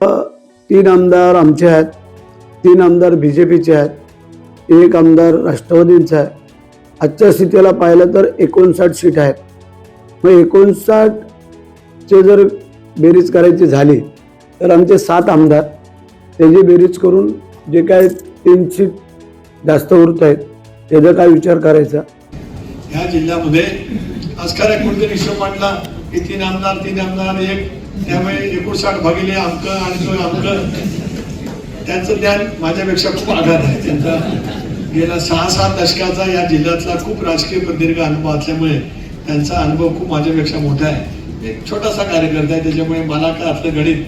तीन आमदार आमचे आहेत तीन आमदार बी जे पीचे आहेत एक आमदार राष्ट्रवादींचा आहे आजच्या स्थितीला पाहिलं तर एकोणसाठ सीट आहेत. मग एकोणसाठचे जर बेरीज करायची झाली तर आमचे सात आमदार त्याची बेरीज करून जे काय तीन सीट जास्त उरत आहेत त्याचा काय विचार करायचा? ह्या जिल्ह्यामध्ये आज खरं कोणतरी हिशोब मांडला की तीन आमदार तीन आमदार एक त्यामुळे एकोणसाठ भागिले अंक आणि तो अंक त्यांचं ज्ञान माझ्यापेक्षा खूप आघात आहे. त्यांचा गेल्या सहा सात दशकाचा या जिल्ह्यातला खूप राजकीय प्रदीर्घ अनुभव असल्यामुळे त्यांचा अनुभव खूप माझ्यापेक्षा मोठा आहे. एक छोटासा कार्यकर्ता आहे त्याच्यामुळे मला काय आपलं गणित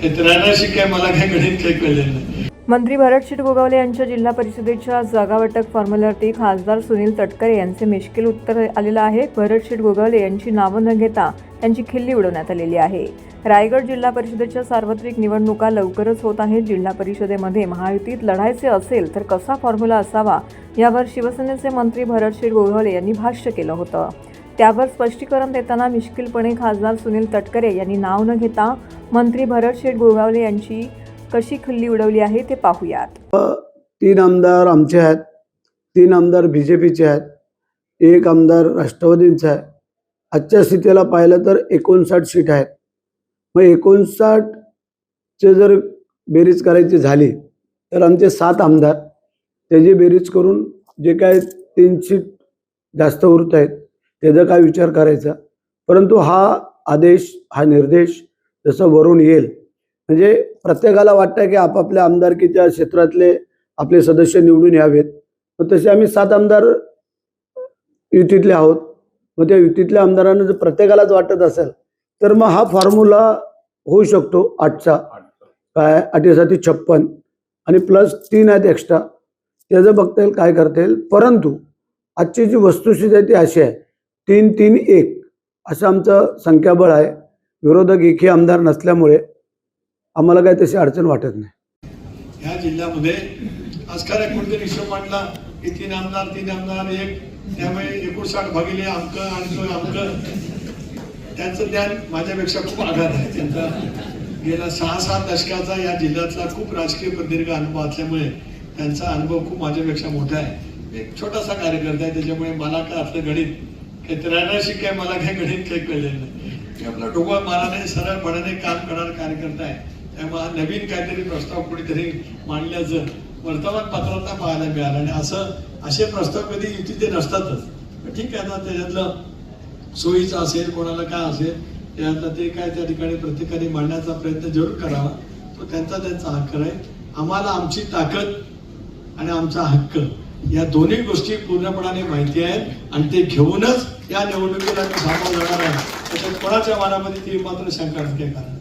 काही त्र्याऐंशी काय मला काय गणित काही कळलेलं नाही. मंत्री भरत शेठ गोगावले यांच्या जिल्हा परिषदेच्या जागा वाटप खासदार सुनील तटकरे यांचे मिश्किल उत्तर आलेलं आहे. भरत शेठ गोगावले यांची नावं न घेता त्यांची खिल्ली उडवण्यात आलेली आहे. रायगड जिल्हा परिषदेच्या सार्वत्रिक निवडणुका लवकरच होत आहेत. जिल्हा परिषदेमध्ये महायुतीत लढायचे असेल तर कसा फॉर्म्युला असावा यावर शिवसेनेचे मंत्री भरत शेठ गोगावले यांनी भाष्य केलं होतं. त्यावर स्पष्टीकरण देताना मिश्किलपणे खासदार सुनील तटकरे यांनी नाव न घेता मंत्री भरत शेठ गोगावले यांची कशी खल्ली उडवली आहे ते पाहूयात. तीन आमदार आमचे आहेत. तीन आमदार बी जे पीचे आहेत. एक आमदार राष्ट्रवादींचा आहे आजच्या स्थितीला पाहिलं तर एकोणसाठ सीट आहेत. मग एकोणसाठचे जर बेरीज करायची झाली तर आमचे सात आमदार त्याची बेरीज करून जे काय तीन सीट जास्त उरत आहेत त्याचा काय विचार करायचा? परंतु हा आदेश हा निर्देश जसं वरून येईल म्हणजे प्रत्येकाला वाटतं की आपापल्या आमदारकीच्या क्षेत्रातले आपले सदस्य निवडून यावेत. मग तसे आम्ही सात आमदार युतीतले आहोत. मग त्या युतीतल्या आमदारांना जर प्रत्येकालाच वाटत असेल तर मग हा फॉर्म्युला होऊ शकतो आठचा. काय? आठीसाठी छप्पन. आणि प्लस तीन आहेत एक्स्ट्रा. त्याचं बघता येईल काय करता येईल. परंतु आजची जी वस्तुस्थिती आहे ती अशी आहे. तीन तीन एक असं आमचं संख्याबळ आहे. विरोधक एकही आमदार नसल्यामुळे आम्हाला काही तशी अडचण वाटत नाही. ह्या जिल्ह्यामध्ये आज खरं कोणतरी हिशोब मांडला की तीन आमदार तीन आमदार एक त्यामुळे एकोणसाठ भागिले अमक आणि तो अमक त्यांचं ज्ञान माझ्यापेक्षा खूप आघात आहे. त्यांचा गेल्या सहा सात दशकाचा या जिल्ह्यातला खूप राजकीय प्रदीर्घ अनुभव असल्यामुळे त्यांचा अनुभव खूप माझ्यापेक्षा मोठा आहे. एक छोटासा कार्यकर्ता आहे त्याच्यामुळे मला काय आपलं गणित काही त्र्याऐंशी काय मला काही गणित काही कळलेलं नाही. मी आपला डोकं नाही सरळपणाने काम करणारा कार्यकर्ता आहे. त्यामुळे नवीन काहीतरी प्रस्ताव कुणीतरी मांडल्याचं वर्तमानपत्रांना पाहायला मिळालं. आणि असं असे प्रस्ताव कधी युतीचे नसतातच. ठीक आहे ना त्याच्यातलं सोयीचं असेल कोणाला काय असेल त्यातलं ते काय त्या ठिकाणी प्रत्येकाने मांडण्याचा प्रयत्न जरूर करावा. तो त्यांचा त्यांचा हक्क आहे. आम्हाला आमची ताकद आणि आमचा हक्क या दोन्ही गोष्टी पूर्णपणाने माहिती आहेत आणि ते घेऊनच या निवडणुकीला मी सामोरं जाणार आहे त्याच्यात कोणाच्या मनामध्ये ती मात्र शंका नाही कारण.